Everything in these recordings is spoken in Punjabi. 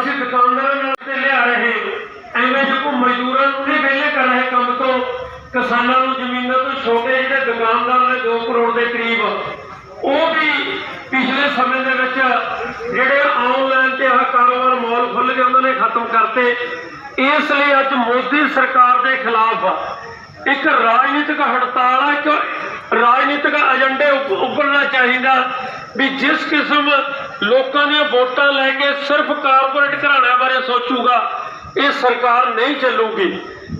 ਅਸੀਂ ਦੁਕਾਨਦਾਰਾਂ ਨਾਲ ਤੇ ਲਿਆ ਰਹੇ। ਐਵੇਂ ਜੇ ਕੋਈ ਮਜ਼ਦੂਰਾਂ ਨੂੰ ਨਹੀਂ ਵਿਹਲੇ ਕਰ ਰਹੇ ਕੰਮ ਤੋਂ, ਕਿਸਾਨਾਂ ਨੂੰ ਜ਼ਮੀਨਾਂ ਤੋਂ ਛੋਟੇ ਜਿਹੜੇ ਦੁਕਾਨਦਾਰ ਨੇ 2 ਕਰੋੜ ਦੇ ਕਰੀਬ, ਉਹ ਵੀ ਪਿਛਲੇ ਸਮੇਂ ਦੇ ਵਿੱਚ ਜਿਹੜੇ ਆਨਲਾਈਨ ਤੇ ਆਹ ਕਾਰੋਬਾਰ ਮਾਲ ਖੁੱਲ ਗਏ ਉਹਨਾਂ ਨੇ ਖਤਮ ਕਰਤੇ, ਇਸ ਲਈ ਅੱਜ ਮੋਦੀ ਸਰਕਾਰ ਦੇ ਖਿਲਾਫ ਇੱਕ ਰਾਜਨੀਤਿਕ ਹੜਤਾਲ ਹੈ ਇੱਕ ਰਾਜਨੀਤਿਕ ਏਜੰਡੇ ਉੱਪ- ਉੱਭਰਨਾ ਚਾਹੀਦਾ ਵੀ ਜਿਸ ਕਿਸਮ ਲੋਕਾਂ ਦੀਆਂ ਵੋਟਾਂ ਲੈ ਕੇ ਸਿਰਫ ਕਾਰਪੋਰੇਟ ਘਰਾਣਿਆਂ ਬਾਰੇ ਸੋਚੂਗਾ, ਇਹ ਸਰਕਾਰ ਨਹੀਂ ਚੱਲੂਗੀ।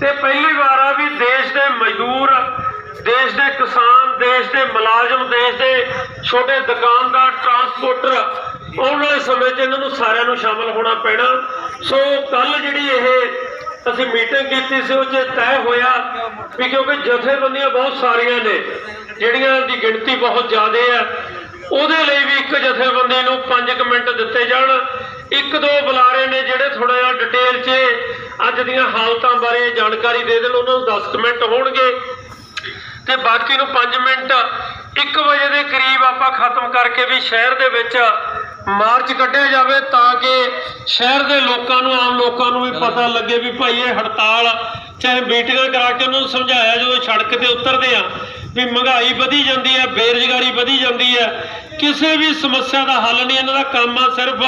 ਤੇ ਪਹਿਲੀ ਵਾਰ ਆ ਵੀ ਦੇਸ਼ ਦੇ ਮਜ਼ਦੂਰ, ਦੇਸ਼ ਦੇ ਕਿਸਾਨ, ਦੇਸ਼ ਦੇ ਮੁਲਾਜ਼ਮ, ਦੇਸ਼ ਦੇ ਛੋਟੇ ਦੁਕਾਨਦਾਰ ਟਰਾਂਸਪੋਰਟਰ ਆਉਣ ਵਾਲੇ ਸਮੇਂ 'ਚ ਇਹਨਾਂ ਨੂੰ ਸਾਰਿਆਂ ਨੂੰ ਸ਼ਾਮਲ ਹੋਣਾ ਪੈਣਾ। ਸੋ ਕੱਲ ਜਿਹੜੀ ਇਹ ਅਸੀਂ ਮੀਟਿੰਗ ਕੀਤੀ ਸੀ, ਉਹ 'ਚ ਤੈਅ ਹੋਇਆ ਵੀ ਕਿਉਂਕਿ ਜਥੇਬੰਦੀਆਂ ਬਹੁਤ ਸਾਰੀਆਂ ਨੇ, ਜਿਹੜੀਆਂ ਦੀ ਗਿਣਤੀ ਬਹੁਤ ਜ਼ਿਆਦਾ ਹੈ ਉਹਦੇ ਲਈ ਵੀ ਇੱਕ ਜਥੇਬੰਦੀ ਨੂੰ 5 ਮਿੰਟ ਦਿੱਤੇ ਜਾਣ। ਇੱਕ ਦੋ ਬੁਲਾਰੇ ਨੇ ਜਿਹੜੇ ਥੋੜਾ ਜਿਹਾ ਡਿਟੇਲ 'ਚ ਅੱਜ ਦੀਆਂ ਹਾਲਤਾਂ ਬਾਰੇ ਜਾਣਕਾਰੀ ਦੇ ਦੇਣ ਉਹਨਾਂ ਨੂੰ 10 ਮਿੰਟ ਹੋਣਗੇ। ਤੇ ਬਾਕੀ ਨੂੰ 5 ਮਿੰਟ 1 ਵਜੇ ਦੇ ਕਰੀਬ ਆਪਾਂ ਖਤਮ ਕਰਕੇ ਵੀ ਸ਼ਹਿਰ ਦੇ ਵਿੱਚ ਮਾਰਚ ਕੱਢਿਆ ਜਾਵੇ ਤਾਂ ਕਿ ਸ਼ਹਿਰ ਦੇ ਲੋਕਾਂ ਨੂੰ ਆਮ ਲੋਕਾਂ ਨੂੰ ਵੀ ਪਤਾ ਲੱਗੇ ਵੀ ਭਾਈ ਇਹ ਹੜਤਾਲ ਚਾਹੇ ਮੀਟਿੰਗਾਂ ਕਰਾ ਕੇ ਉਹਨਾਂ ਨੂੰ ਸਮਝਾਇਆ ਜਦੋਂ ਸੜਕ ਤੇ ਉਤਰਦੇ ਆ। ਵੀ ਮਹਿੰਗਾਈ ਵਧੀ ਜਾਂਦੀ ਹੈ, ਬੇਰੁਜ਼ਗਾਰੀ ਵਧੀ ਜਾਂਦੀ ਹੈ। ਕਿਸੇ ਵੀ ਸਮੱਸਿਆ ਦਾ ਹੱਲ ਨਹੀਂ, ਇਹਨਾਂ ਦਾ ਕੰਮ ਆ ਸਿਰਫ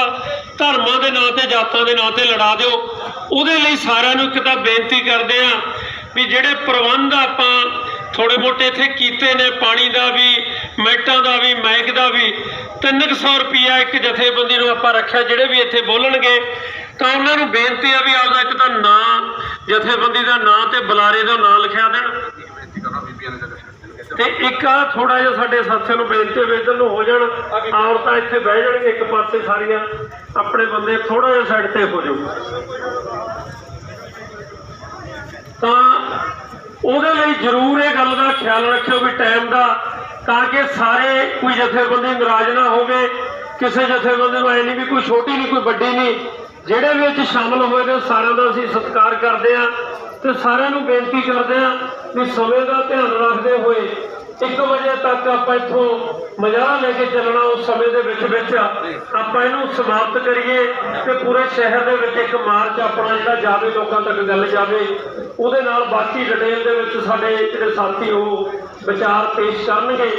ਧਰਮਾਂ ਦੇ ਨਾਂ ਤੇ, ਜਾਤਾਂ ਦੇ ਨਾਂ ਤੇ ਲੜਾ ਦਿਓ। ਉਹਦੇ ਲਈ ਸਾਰਿਆਂ ਨੂੰ ਇੱਕ ਤਾਂ ਬੇਨਤੀ ਕਰਦੇ ਆ ਵੀ ਜਿਹੜੇ ਪ੍ਰਬੰਧ ਆਪਾਂ ਥੋੜੇ ਮੋਟੇ ਇੱਥੇ ਕੀਤੇ ਨੇ, ਪਾਣੀ ਦਾ ਵੀ, ਮੈਟਾਂ ਦਾ ਵੀ ਮਾਈਕ ਦਾ ਵੀ 300 ਰੁਪਿਆ ਇੱਕ ਜਥੇਬੰਦੀ ਨੂੰ ਆਪਾਂ ਰੱਖਿਆ, ਜਿਹੜੇ ਵੀ ਇੱਥੇ ਬੋਲਣਗੇ, ਤਾਂ ਉਹਨਾਂ ਨੂੰ ਬੇਨਤੀ ਆ ਵੀ ਆਪਦਾ ਇੱਕ ਤਾਂ ਨਾਂ, ਜਥੇਬੰਦੀ ਦਾ ਨਾਂ ਤੇ ਬੁਲਾਰੇ ਦਾ ਨਾਂ ਲਿਖਿਆ ਦੇਣ। ਤੇ ਇੱਕ ਆ ਥੋੜਾ ਜਿਹਾ ਸਾਡੇ ਸਾਥੀਆਂ ਨੂੰ ਬੇਨਤੀ ਹੈ ਵੀ ਨੂੰ ਹੋ ਜਾਣ, ਔਰਤਾਂ ਇੱਥੇ ਬਹਿ ਜਾਣਗੇ ਇੱਕ ਪਾਸੇ ਸਾਰੀਆਂ, ਆਪਣੇ ਬੰਦੇ ਥੋੜਾ ਜਿਹਾ ਸਾਈਡ ਤੇ ਹੋ ਜਾਓ। ਤਾਂ ਉਹਦੇ ਲਈ ਜ਼ਰੂਰ ਇਹ ਗੱਲ ਦਾ ਖਿਆਲ ਰੱਖਿਓ ਵੀ ਟਾਈਮ ਦਾ, ਤਾਂ ਕਿ ਸਾਰੇ ਕੋਈ ਜਥੇਬੰਦੀ ਨਾਰਾਜ਼ ਨਾ ਹੋਵੇ, ਕਿਸੇ ਜਥੇਬੰਦੀ ਨੂੰ ਐ ਨਹੀਂ ਵੀ ਕੋਈ ਛੋਟੀ ਨਹੀਂ, ਕੋਈ ਵੱਡੀ ਨਹੀਂ। ਜਿਹੜੇ ਵੀ ਇਹ ਸ਼ਾਮਲ ਹੋਏ ਨੇ, ਸਾਰਿਆਂ ਦਾ ਅਸੀਂ ਸਤਿਕਾਰ ਕਰਦੇ ਆ ਤੇ ਸਾਰਿਆਂ ਨੂੰ ਬੇਨਤੀ ਕਰਦੇ ਆ ਵੀ ਸਮੇਂ ਦਾ ਧਿਆਨ ਰੱਖਦੇ ਹੋਏ 1 ਵਜੇ ਤੱਕ ਆਪਾਂ ਇੱਥੋਂ ਮਜਾਰਾ ਲੈ ਕੇ ਚੱਲਣਾ, ਉਸ ਸਮੇਂ ਦੇ ਵਿੱਚ ਵਿੱਚ ਆਪਾਂ ਇਹਨੂੰ ਸਮਾਪਤ ਕਰੀਏ ਤੇ ਪੂਰੇ ਸ਼ਹਿਰ ਦੇ ਵਿੱਚ ਇੱਕ ਮਾਰਚ ਆਪਣਾ ਜਿਹੜਾ ਜਾਵੇ, ਲੋਕਾਂ ਤੱਕ ਗੱਲ ਜਾਵੇ, ਉਹਦੇ ਨਾਲ ਬਾਕੀ ਡਿਟੇਲ ਦੇ ਵਿੱਚ ਸਾਡੇ ਜਿਹੜੇ ਸਾਥੀ ਉਹ ਵਿਚਾਰ ਪੇਸ਼ ਕਰਨਗੇ।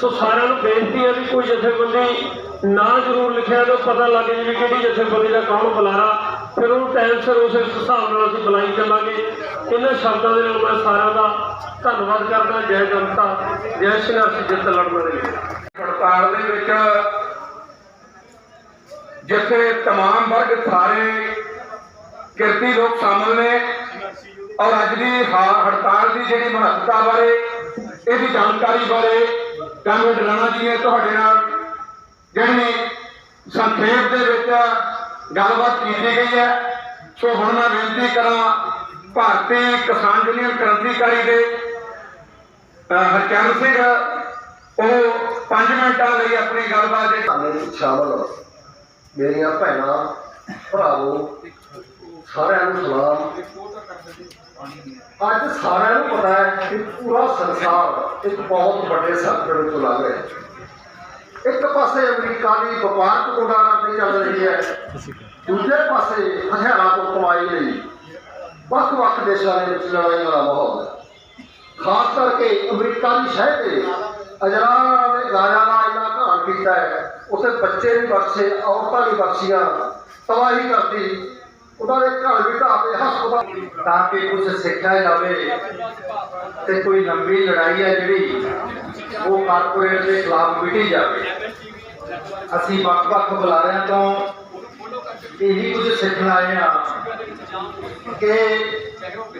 ਸੋ ਸਾਰਿਆਂ ਨੂੰ ਬੇਨਤੀ ਹੈ ਵੀ ਕੋਈ ਜਥੇਬੰਦੀ ਨਾ ਜ਼ਰੂਰ ਲਿਖਿਆ ਤਾਂ ਪਤਾ ਲੱਗ ਜੇ ਵੀ ਕਿਹੜੀ ਜਥੇਬੰਦੀ ਦਾ ਕੌਣ ਬੁਲਾਰਾ ਫਿਰ ਉਹਨੂੰ ਟਾਈਮ ਸਿਰ ਉਸ ਹਿਸਾਬ ਨਾਲ ਅਸੀਂ ਬੁਲਾਈ ਚੱਲਾਂਗੇ ਇਹਨਾਂ ਸ਼ਬਦਾਂ ਦੇ ਨਾਲ ਮੈਂ ਸਾਰਿਆਂ ਦਾ ਧੰਨਵਾਦ ਕਰਦਾ ਜੈ ਜਨਤਾ ਜੈ ਸੰਘਰਸ਼ ਜਿੱਤ ਲੜਨ ਵਾਲੇ ਹੜਤਾਲ ਦੇ ਵਿੱਚ ਜਿੱਥੇ तमाम ਵਰਗ ਸਾਰੇ ਕਿਰਤੀ ਲੋਕ ਸ਼ਾਮਲ ਨੇ ਔਰ ਅੱਜ ਦੀ ਹਾ- ਹੜਤਾਲ ਦੀ ਜਿਹੜੀ ਮਹੱਤਤਾ ਬਾਰੇ ਇਹਦੀ ਜਾਣਕਾਰੀ ਬਾਰੇ ਕਾਮਰੇਡ ਰਾਣਾ ਜੀ ਨੇ ਤੁਹਾਡੇ ਨਾਲ ਜਿਹੜੀ ਸੰਖੇਪ ਦੇ ਵਿੱਚ ਗੱਲਬਾਤ ਕੀਤੀ ਗਈ ਹੈ। ਸੋ ਹੁਣ ਮੈਂ ਬੇਨਤੀ ਕਰਾਂ, ਭਾਰਤੀ ਕਿਸਾਨ ਯੂਨੀਅਨ ਕ੍ਰਾਂਤੀਕਾਰੀ ਦੇ, ਅਹ ਸਿੰਘ, ਉਹ 5 ਮਿੰਟਾਂ ਲਈ ਆਪਣੀ ਗੱਲਬਾਤ ਜਿਹੜੀ ਧਰਨੇ ਸ਼ਾਮਲ ਮੇਰੀਆਂ ਭੈਣਾਂ, ਭਰਾਵੋ, ਸਾਰਿਆਂ ਨੂੰ ਸਲਾਮ। ਅੱਜ ਸਾਰਿਆਂ ਨੂੰ ਪਤਾ ਹੈ ਕਿ ਪੂਰਾ ਸੰਸਾਰ ਇੱਕ ਬਹੁਤ ਵੱਡੇ ਸੰਕਟ ਵਿੱਚੋਂ ਲੰਘ ਰਿਹਾ ਹੈ। ਇੱਕ ਪਾਸੇ ਅਮਰੀਕਾ ਦੀ ਵਪਾਰਕ ਗੁੰਡਾਗਰਦੀ ਚੱਲ ਰਹੀ ਹੈ। ਦੂਜੇ ਪਾਸੇ ਹਥਿਆਰਾਂ ਤੋਂ ਕਮਾਈ ਲਈ ਵੱਖ-ਵੱਖ ਦੇਸ਼ਾਂ ਦੇ ਵਿੱਚ ਲੜਾਈਆਂ ਦਾ ਮਾਹੌਲ ਹੈ। ਖਾਸ ਕਰਕੇ ਅਮਰੀਕਾ ਦੀ ਸ਼ਹਿਰ ਤੇ ਅਜਰਾਂ ਦੇ ਗਾਇਆ ਦਾ ਇੰਨਾ ਘਾਣ ਕੀਤਾ ਹੈ, ਉੱਥੇ ਬੱਚੇ ਵੀ ਬਖਸ਼ੇ, ਔਰਤਾਂ ਵੀ ਬਖਸ਼ੀਆਂ, ਤਬਾਹੀ ਕਰਦੀ, ਉਹਨਾਂ ਦੇ ਘਰ ਵੀ ਢਾਹ ਕੇ ਹਸਪਤਾਲ ਤਾਂ ਕਿ ਕੁਝ ਸਿੱਖਿਆ ਜਾਵੇ ਤੇ ਕੋਈ ਲੰਬੀ ਲੜਾਈ ਹੈ ਜਿਹੜੀ ਉਹ ਕਾਰਪੋਰੇਟ ਦੇ ਖਿਲਾਫ ਮਿਟੀ ਜਾਵੇ। ਅਸੀਂ ਵੱਖ-ਵੱਖ ਬੁਲਾਰਿਆਂ ਤੋਂ ਇਹੀ ਕੁਝ ਸਿੱਖਣ ਆਏ ਹਾਂ ਕਿ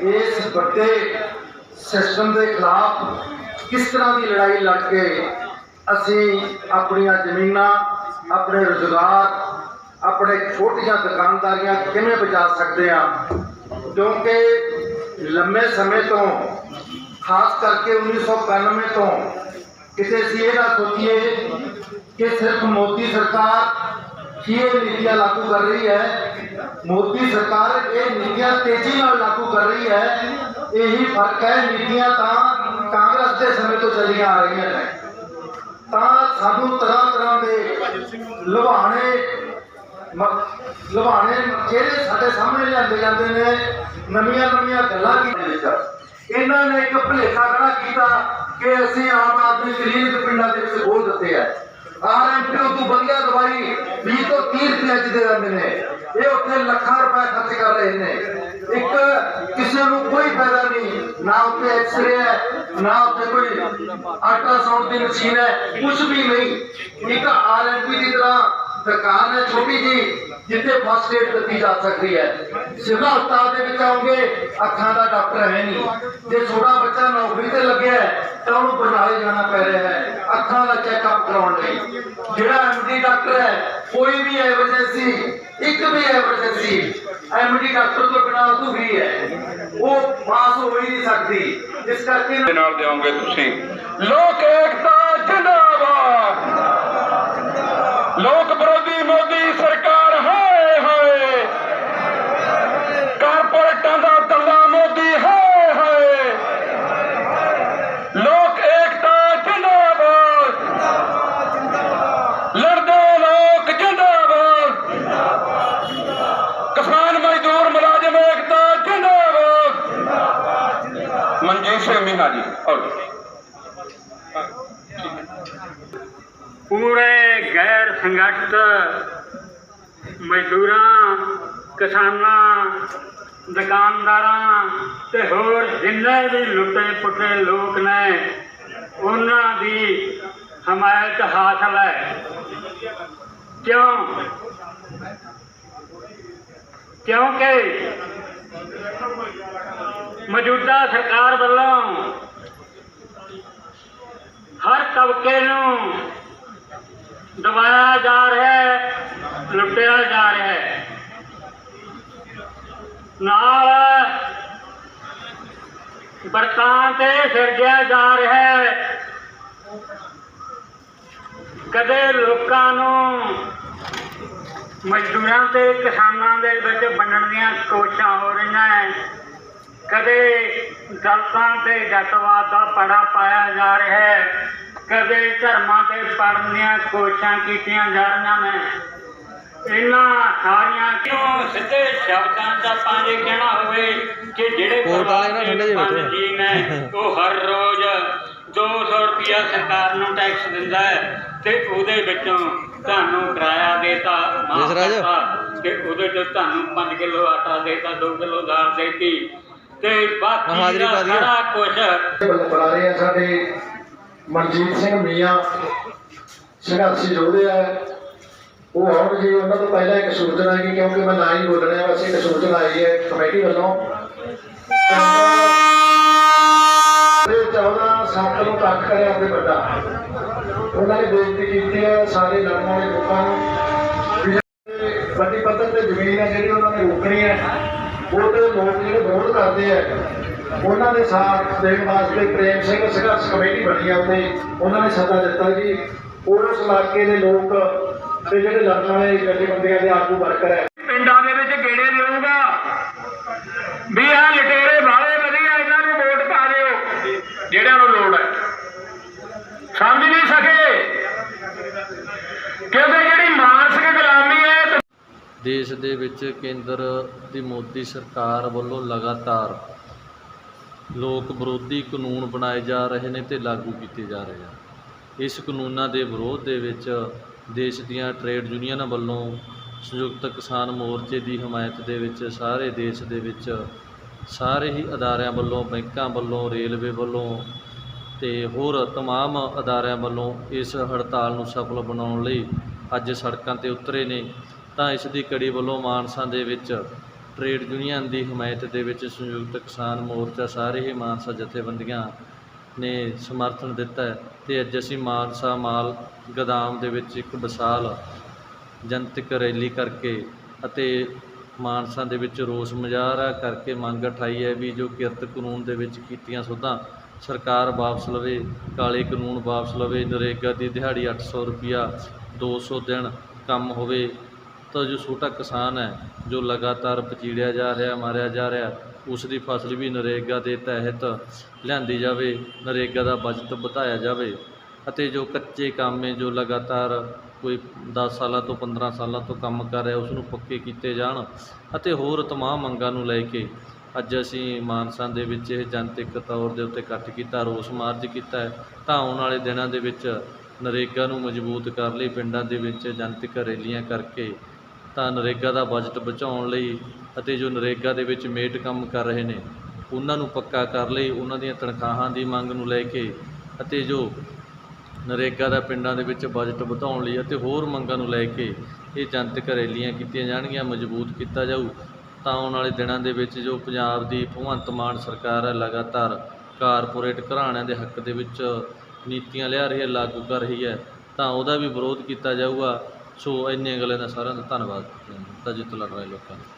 ਇਸ ਵੱਡੇ ਸਿਸਟਮ ਦੇ ਖਿਲਾਫ ਕਿਸ ਤਰ੍ਹਾਂ ਦੀ ਲੜਾਈ ਲੜ ਕੇ ਅਸੀਂ ਆਪਣੀਆਂ ਜ਼ਮੀਨਾਂ, ਆਪਣੇ ਰੁਜ਼ਗਾਰ, ਆਪਣੇ ਛੋਟੀਆਂ ਦੁਕਾਨਦਾਰੀਆਂ ਕਿਵੇਂ ਬਚਾ ਸਕਦੇ ਹਾਂ? ਕਿਉਂਕਿ ਲੰਮੇ ਸਮੇਂ ਤੋਂ, ਖਾਸ ਕਰਕੇ 1991 ਤੋਂ ਕਿਤੇ ਅਸੀਂ ਇਹ ਨਾ ਸੋਚੀਏ ਕਿ ਸਿਰਫ ਮੋਦੀ ਸਰਕਾਰ ਹੀ ਇਹ ਨੀਤੀਆਂ ਲਾਗੂ ਕਰ ਰਹੀ ਹੈ। ਮੋਦੀ ਸਰਕਾਰ ਇਹ ਨੀਤੀਆਂ ਤੇਜ਼ੀ ਨਾਲ ਲਾਗੂ ਕਰ ਰਹੀ ਹੈ। ਇਹੀ ਫ਼ਰਕ ਹੈ, ਨੀਤੀਆਂ ਤਾਂ ਕਾਂਗਰਸ ਦੇ ਸਮੇਂ ਤੋਂ ਚੱਲੀਆਂ ਆ ਰਹੀਆਂ ਨੇ। ਤਾਂ ਸਾਨੂੰ ਤਰ੍ਹਾਂ ਤਰ੍ਹਾਂ ਦੇ ਲੁਭਾਣੇ ਮ- ਲੁਹਾਣੇ ਜਿਹੜੇ ਸਾਡੇ ਸਾਹਮਣੇ ਲਿਆਂਦੇ ਜਾਂਦੇ ਨੇ। ਨਵੀਆਂ ਨਵੀਆਂ ਗੱਲਾਂ ਕੀਤੀਆਂ ਇਹਨਾਂ ਨੇ ਇੱਕ ਭੁਲੇਖਾ ਖੜਾ ਕੀਤਾ ਕਿ ਅਸੀਂ ਆਮ ਆਦਮੀ ਕਲੀਨਿਕ ਪਿੰਡਾਂ ਦੇ ਵਿੱਚ ਖੋਲ ਦਿੱਤੇ ਆ। ਆਰਐਮਪੀ ਤੋਂ ਵਧੀਆ ਦਵਾਈ 20 ਤੋਂ 30 ਰੁਪਏ ਚ ਦੇ ਦਿੰਦੇ ਨੇ। ਇਹ ਉੱਥੇ ਲੱਖਾਂ ਰੁਪਏ ਖਰਚ ਕਰ ਰਹੇ ਨੇ। ਇੱਕ ਕਿਸੇ ਨੂੰ ਕੋਈ ਫਾਇਦਾ ਨਹੀਂ। ਨਾ ਉੱਥੇ ਐਕਸਰੇ ਹੈ, ਨਾ ਉੱਥੇ ਕੋਈ ਅਲਟਰਾਸਾਊਂਡ ਦੀ ਮਸ਼ੀਨ ਹੈ ਕੁਝ ਵੀ ਨਹੀਂ। ਇੱਕ ਆਰਐਮਪੀ ਦੀ ਤਰ੍ਹਾਂ ਦੁਕਾਨ ਹੈ ਛੋਟੀ ਜੀ ਜਿੱਥੇ ਫਸਟ ਏਡ ਦਿੱਤੀ ਜਾ ਸਕਦੀ ਹੈ। ਸਿਵਲ ਹਸਪਤਾਲ ਦੇ ਵਿੱਚ ਆਉਂਗੇ ਅੱਖਾਂ ਦਾ ਡਾਕਟਰ ਹੈ ਨਹੀਂ। ਜੇ ਛੋਟਾ ਬੱਚਾ ਨੌਕਰੀ ਤੇ ਲੱਗਿਆ ਹੈ, ਤਾਂ ਉਹਨੂੰ ਬਰਨਾਲੇ ਜਾਣਾ ਪੈ ਰਿਹਾ ਹੈ ਅੱਖਾਂ ਦਾ ਚੈੱਕਅਪ ਕਰਾਉਣ ਲਈ। ਜਿਹੜਾ ਐਮਡੀ ਡਾਕਟਰ ਹੈ ਕੋਈ ਵੀ ਐਮਰਜੈਂਸੀ ਇੱਕ ਵੀ ਐਮਰਜੈਂਸੀ ਐਮਡੀ ਡਾਕਟਰ ਤੋਂ ਬਿਨਾਂ ਅਧੂਰੀ ਹੈ। ਉਹ ਪਾਸ ਹੋ ਹੀ ਨਹੀਂ ਸਕਦੀ। ਇਸ ਕਰਕੇ ਨਾਲ ਦਿਓਗੇ ਤੁਸੀਂ। ਲੋਕ ਏਕਤਾ ਜਿੰਦਾਬਾਦ! ਲੋਕ ਵਿਰੋਧੀ ਮੋਦੀ ਸਰਕਾਰ ਹਾਏ ਹਾਏ ਕਾਰਪੋਰੇਟਾਂ ਦਾ ਦੱਲਾ ਮੋਦੀ ਹਾਏ ਹਾਏ ਲੋਕ ਏਕਤਾ ਜਿੰਦਾਬਾਦ ਲੜਦੇ ਲੋਕ ਜਿੰਦਾਬਾਦ ਕਿਸਾਨ ਮਜ਼ਦੂਰ ਮੁਲਾਜ਼ਮ ਏਕਤਾ ਜਿੰਦਾਬਾਦ ਮਨਜੀਤ ਸਿੰਘ ਮੀਨਾ ਜੀ ਆਓ ਜੀ ਪੂਰੇ ਗੈਰ ਸੰਗਠਿਤ ਮਜ਼ਦੂਰਾਂ, ਕਿਸਾਨਾਂ, ਦੁਕਾਨਦਾਰਾਂ ਤੇ ਹੋਰ ਜਿੰਨੇ ਵੀ ਲੁੱਟੇ ਪੁੱਟੇ ਲੋਕ ਨੇ, ਉਹਨਾਂ ਦੀ ਹਮਾਇਤ ਹਾਸਲ ਹੈ ਕਿਉਂ? ਕਿਉਂਕਿ ਮੌਜੂਦਾ ਸਰਕਾਰ ਵੱਲੋਂ ਹਰ ਤਬਕੇ ਨੂੰ ਦਬਾਇਆ ਜਾ ਰਿਹਾ ਹੈ, ਲੁੱਟਿਆ ਜਾ ਰਿਹਾ ਹੈ। ਨਾਲ ਬਰਤਾਂ ਤੇ ਸਿਰਜਿਆ ਜਾ ਰਿਹਾ ਹੈ। ਕਦੇ ਲੋਕਾਂ ਨੂੰ ਮਜ਼ਦੂਰਾਂ ਤੇ ਕਿਸਾਨਾਂ ਦੇ ਵਿੱਚ ਵੰਡਣ ਦੀਆਂ ਕੋਸ਼ਿਸ਼ਾਂ ਹੋ ਰਹੀਆਂ ਹੈ। ਕਦੇ ਦਲਤਾਂ ਤੇ ਜੱਟਵਾਦ ਦਾ ਪੜਾ ਪਾਇਆ ਜਾ ਰਿਹਾ ਹੈ ਕਦੇ ਧਰਮਾਂ ਤੇ ਪੜਨ ਦੀਆਂ ਕੋਸ਼ਿਸ਼ਾਂ ਕੀਤੀਆਂ ਜਾ ਰਹੀਆਂ ਨੇ ਇਹਨਾਂ ਸਾਰੀਆਂ ਕਿਉਂ ਸਿੱਧੇ ਸ਼ਬਦਾਂ ਦਾ ਪਾਣੀ ਕਹਿਣਾ ਹੋਵੇ ਕਿ ਜਿਹੜੇ ਵਾਲੇ ਨਾ। ਪੰਜ ਜੀ ਉਹ ਹਰ ਰੋਜ਼ 200 ਰੁਪਿਆ ਸਰਕਾਰ ਨੂੰ ਟੈਕਸ ਦਿੰਦਾ ਹੈ ਤੇ ਉਹਦੇ ਵਿੱਚੋਂ ਤੁਹਾਨੂੰ ਕਿਰਾਇਆ ਦੇਤਾ ਮਾਫ਼। ਕਰਤਾ ਤੇ ਉਹਦੇ ਚ ਤੁਹਾਨੂੰ 5 ਕਿਲੋ ਆਟਾ ਦੇਤਾ 2 ਕਿਲੋ ਦਾਲ ਦੇਤੀ ਤੇ ਬਾਕੀ ਹਾਜ਼ਰੀ ਦਾ ਪਾ ਦਿਓ। ਸਾਰਾ ਕੁਝ ਬੁਲਾ ਰਹੇ ਆ ਸਾਡੇ ਮਨਜੀਤ ਸਿੰਘ ਮੀਆਂ। ਸੰਘਰਸ਼ੀ ਯੋਧੇ ਆ। ਉਹ ਆਉਣਗੇ ਉਹਨਾਂ ਤੋਂ ਪਹਿਲਾਂ ਇੱਕ ਸੂਚਨਾ ਹੈ ਕਿਉਂਕਿ ਮੈਂ ਨਾ ਹੀ ਬੋਲਣਾ ਹੈ ਵੈਸੇ ਇੱਕ ਸੂਚਨਾ ਆਈ ਹੈ ਕਮੇਟੀ ਵੱਲੋਂ। ਤੇ 14 ਸੱਤ ਨੂੰ ਕੱਟ ਕਰਿਆ ਆਪਣੇ ਵੱਡਾ। ਉਹਨਾਂ ਨੇ ਬੇਨਤੀ ਕੀਤੀ ਹੈ ਸਾਰੇ ਲੜਨ ਵਾਲੇ ਲੋਕਾਂ ਨੂੰ ਵੱਡੀ ਪੱਧਰ ਤੇ ਜ਼ਮੀਨ ਹੈ ਜਿਹੜੀ ਉਹਨਾਂ ਨੇ ਰੋਕਣੀ ਹੈ ਉਹ ਲੋਕ ਜਿਹੜੇ ਵਿਰੋਧ ਕਰਦੇ ਆ। ਉਹਨਾਂ ਦੇ ਸਾਥ ਦੇਣ ਵਾਸਤੇ ਪ੍ਰੇਮ ਸਿੰਘ ਸੰਘਰਸ਼ ਕਮੇਟੀ ਬਣੀ ਆ ਉੱਥੇ। ਉਹਨਾਂ ਨੇ ਸੱਦਾ ਦਿੱਤਾ ਜੀ ਉਸ ਇਲਾਕੇ ਦੇ ਲੋਕ ਤੇ ਜਿਹੜੇ ਲੜਨ ਵਾਲੇ ਜਥੇਬੰਦੀਆਂ ਦੇ ਆਗੂ ਵਰਕਰ ਹੈ ਪਿੰਡਾਂ ਦੇ ਵਿੱਚ ਗੇੜੇ ਦੇਊਗਾ। ਵੀ ਆ ਲਟੇਰੇ ਵਾਲੇ ਵਧੀਆ, ਇਹਨਾਂ ਨੂੰ ਵੋਟ ਪਾ ਦਿਓ। ਜਿਹੜਿਆਂ ਨੂੰ ਲੋੜ ਹੈ ਸਮਝ ਨਹੀਂ ਸਕੇ ਕਿਉਂਕਿ ਜਿਹੜੀ ਮਾਨਸਿਕ ਗੁਲਾਮੀ ਹੈ ਤੇ ਦੇਸ਼ ਦੇ ਵਿੱਚ ਕੇਂਦਰ ਦੀ ਮੋਦੀ ਸਰਕਾਰ ਵੱਲੋਂ ਲਗਾਤਾਰ ਲੋਕ ਵਿਰੋਧੀ ਕਾਨੂੰਨ ਬਣਾਏ ਜਾ ਰਹੇ ਨੇ ਤੇ ਲਾਗੂ ਕੀਤੇ ਜਾ ਰਹੇ ਹਨ ਇਸ ਕਾਨੂੰਨਾਂ ਦੇ ਵਿਰੋਧ ਦੇ ਵਿੱਚ ਦੇਸ਼ ਦੀਆਂ ਟਰੇਡ ਯੂਨੀਅਨਾਂ ਵੱਲੋਂ ਸੰਯੁਕਤ ਕਿਸਾਨ ਮੋਰਚੇ ਦੀ ਹਮਾਇਤ ਦੇ ਵਿੱਚ ਸਾਰੇ ਦੇਸ਼ ਦੇ ਵਿੱਚ ਸਾਰੇ ਹੀ ਅਦਾਰਿਆਂ ਵੱਲੋਂ ਬੈਂਕਾਂ ਵੱਲੋਂ ਰੇਲਵੇ ਵੱਲੋਂ ਤੇ ਹੋਰ तमाम ਅਦਾਰਿਆਂ ਵੱਲੋਂ ਇਸ ਹੜਤਾਲ ਨੂੰ ਸਫਲ ਬਣਾਉਣ ਲਈ ਅੱਜ ਸੜਕਾਂ ਤੇ ਉਤਰੇ ਨੇ ਤਾਂ ਇਸ ਦੀ ਕੜੀ ਵੱਲੋਂ ਮਾਨਸਾ ਦੇ ਵਿੱਚ, ਟਰੇਡ ਯੂਨੀਅਨ ਦੀ ਹਮਾਇਤ ਦੇ ਵਿੱਚ ਸੰਯੁਕਤ ਕਿਸਾਨ ਮੋਰਚਾ ਸਾਰੇ ਹੀ ਮਾਨਸਾ ਜਥੇਬੰਦੀਆਂ ਨੇ ਸਮਰਥਨ ਦਿੱਤਾ ਹੈ ਤੇ ਅੱਜ ਅਸੀਂ ਮਾਨਸਾ ਮਾਲ ਗਦਾਮ ਦੇ ਵਿੱਚ ਇੱਕ ਵਿਸ਼ਾਲ ਜਨਤਕ ਰੈਲੀ ਕਰਕੇ ਅਤੇ ਮਾਨਸਾ ਦੇ ਵਿੱਚ ਰੋਸ ਮੁਜ਼ਾਹਰਾ ਕਰਕੇ ਮੰਗ ਉਠਾਈ ਹੈ ਵੀ ਜੋ ਕਿਰਤ ਕਾਨੂੰਨ ਦੇ ਵਿੱਚ ਕੀਤੀਆਂ ਸੋਧਾਂ, ਸਰਕਾਰ ਵਾਪਸ ਲਵੇ, ਕਾਲੇ ਕਾਨੂੰਨ ਵਾਪਸ ਲਵੇ, ਨਰੇਗਾ ਦੀ ਦਿਹਾੜੀ 800 ਰੁਪਿਆ 200 ਦਿਨ ਕੰਮ ਹੋਵੇ ਤਾਂ ਜੋ ਛੋਟਾ ਕਿਸਾਨ ਹੈ, ਜੋ ਲਗਾਤਾਰ ਪਚੀੜਿਆ ਜਾ ਰਿਹਾ, ਮਾਰਿਆ ਜਾ ਰਿਹਾ ਉਸ ਦੀ ਫਸਲ ਵੀ ਨਰੇਗਾ ਦੇ ਤਹਿਤ ਲਿਆਂਦੀ ਜਾਵੇ, ਨਰੇਗਾ ਦਾ ਬਜਟ ਵਧਾਇਆ ਜਾਵੇ ਅਤੇ ਜੋ ਕੱਚੇ ਕੰਮ ਹੈ, ਜੋ ਲਗਾਤਾਰ ਕੋਈ 10 ਸਾਲਾਂ ਤੋਂ 15 ਸਾਲਾਂ ਤੋਂ ਕੰਮ ਕਰ ਰਿਹਾ ਉਸ ਨੂੰ ਪੱਕੇ ਕੀਤੇ ਜਾਣ ਅਤੇ ਹੋਰ ਤਮਾਮ ਮੰਗਾਂ ਨੂੰ ਲੈ ਕੇ ਅੱਜ ਅਸੀਂ ਮਾਨਸਾ ਦੇ ਵਿੱਚ ਇਹ ਜਨਤਕ ਤੌਰ ਦੇ ਉੱਤੇ ਇਕੱਠ ਕੀਤਾ, ਰੋਸ ਮਾਰਚ ਕੀਤਾ ਤਾਂ ਆਉਣ ਵਾਲੇ ਦਿਨਾਂ ਦੇ ਵਿੱਚ ਨਰੇਗਾ ਨੂੰ ਮਜ਼ਬੂਤ ਕਰਨ ਲਈ, ਪਿੰਡਾਂ ਦੇ ਵਿੱਚ ਜਨਤਕ ਰੈਲੀਆਂ ਕਰਕੇ ਤਾਂ ਨਰੇਗਾ ਦਾ ਬਜਟ ਬਚਾਉਣ ਲਈ ਅਤੇ ਜੋ ਨਰੇਗਾ ਦੇ ਵਿੱਚ ਮੇਟ ਕੰਮ ਕਰ ਰਹੇ ਨੇ, ਉਹਨਾਂ ਨੂੰ ਪੱਕਾ ਕਰ ਲਈ, ਉਹਨਾਂ ਦੀਆਂ ਤਨਖਾਹਾਂ ਦੀ ਮੰਗ ਨੂੰ ਲੈ ਕੇ ਅਤੇ ਜੋ ਨਰੇਗਾ ਦਾ ਪਿੰਡਾਂ ਦੇ ਵਿੱਚ ਬਜਟ ਵਧਾਉਣ ਲਈ ਅਤੇ ਹੋਰ ਮੰਗਾਂ ਨੂੰ ਲੈ ਕੇ ਇਹ ਜਨਤਕ ਰੈਲੀਆਂ ਕੀਤੀਆਂ ਜਾਣਗੀਆਂ, ਮਜ਼ਬੂਤ ਕੀਤਾ ਜਾਊ, ਤਾਂ ਆਉਣ ਵਾਲੇ ਦਿਨਾਂ ਦੇ ਵਿੱਚ ਜੋ ਪੰਜਾਬ ਦੀ ਭਗਵੰਤ ਮਾਨ ਸਰਕਾਰ ਹੈ, ਲਗਾਤਾਰ ਕਾਰਪੋਰੇਟ ਘਰਾਣਿਆਂ ਦੇ ਹੱਕ ਦੇ ਵਿੱਚ ਨੀਤੀਆਂ ਲਿਆ ਰਹੀ ਹੈ, ਲਾਗੂ ਕਰ ਰਹੀ ਹੈ, ਤਾਂ ਉਹਦਾ ਵੀ ਵਿਰੋਧ ਕੀਤਾ ਜਾਊਗਾ। ਸੋ ਇੰਨੀਆਂ ਗੱਲਾਂ ਦਾ ਸਾਰਿਆਂ ਦਾ ਧੰਨਵਾਦ। ਤਾਂ ਜਿੱਤ ਲੜ ਰਹੇ ਲੋਕਾਂ ਦਾ।